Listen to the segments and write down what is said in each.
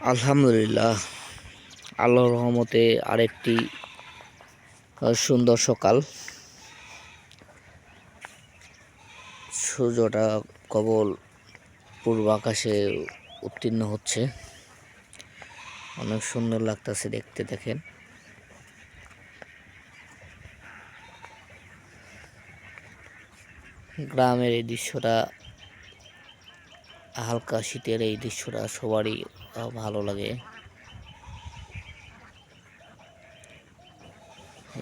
আলহামদুলিল্লাহ। আল্লাহর রহমতে আরেকটি সুন্দর সকাল। সূর্যটা কবল পূর্ব আকাশে উত্তীর্ণ হচ্ছে। অনেক সুন্দর লাগতেছে দেখতে, দেখেন। গ্রামের এই দৃশ্যটা হালকা শীতের এই দৃশ্যটা সবারই ভালো লাগে।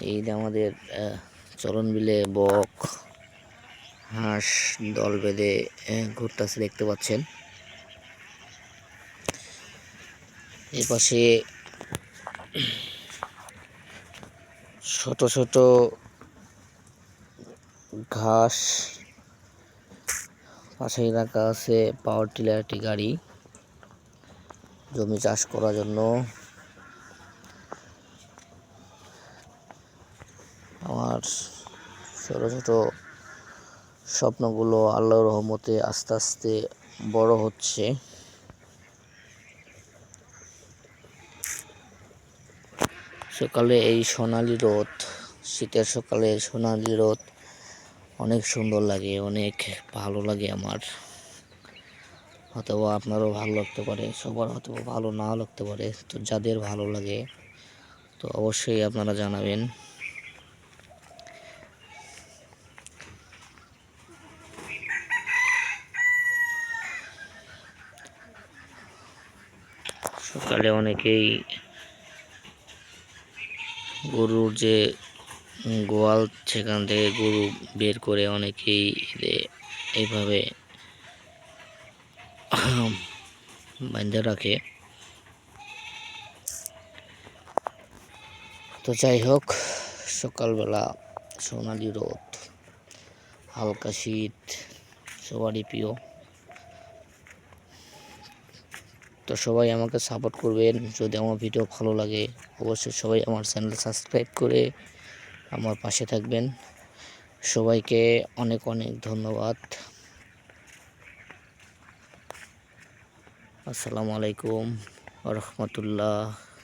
এই যে আমাদের আহ, চরণ বিলে বক হাঁস দল বেঁধে ঘুরতেছে দেখতে পাচ্ছেন। এই পাশে ছোট ছোট ঘাস পাশেই রাখা আছে পাওয়ার টিলার একটি গাড়ি। জমি চাষ করার জন্য। আমার ছোট ছোট স্বপ্নগুলো আল্লাহ রহমতে আস্তে আস্তে বড় হচ্ছে। সকালে এই সোনালি রোদ, শীতের সকালে সোনালি রোদ অনেক সুন্দর লাগে, অনেক ভালো লাগে আমার। অথবা আপনারও ভালো লাগতে পারে, সবার হয়তো ভালো নাও লাগতে পারে, তো যাদের ভালো লাগে, তো অবশ্যই আপনারা জানাবেন। সকালে অনেকেই গরুর যে গোয়াল সেখান থেকে গরু বের করে অনেকেই এইভাবে বাঁধে রাখে। তো যাই হোক, সকালবেলা সোনালি রোদ, হালকা শীত, সবারই প্রিয়। তো সবাই আমাকে সাপোর্ট করবেন। যদি আমার ভিডিও ভালো লাগে, অবশ্যই সবাই আমার চ্যানেল সাবস্ক্রাইব করে আমার পাশে থাকবেন। সবাইকে অনেক অনেক ধন্যবাদ। আসসালামু আলাইকুম রহমতুল্লাহ।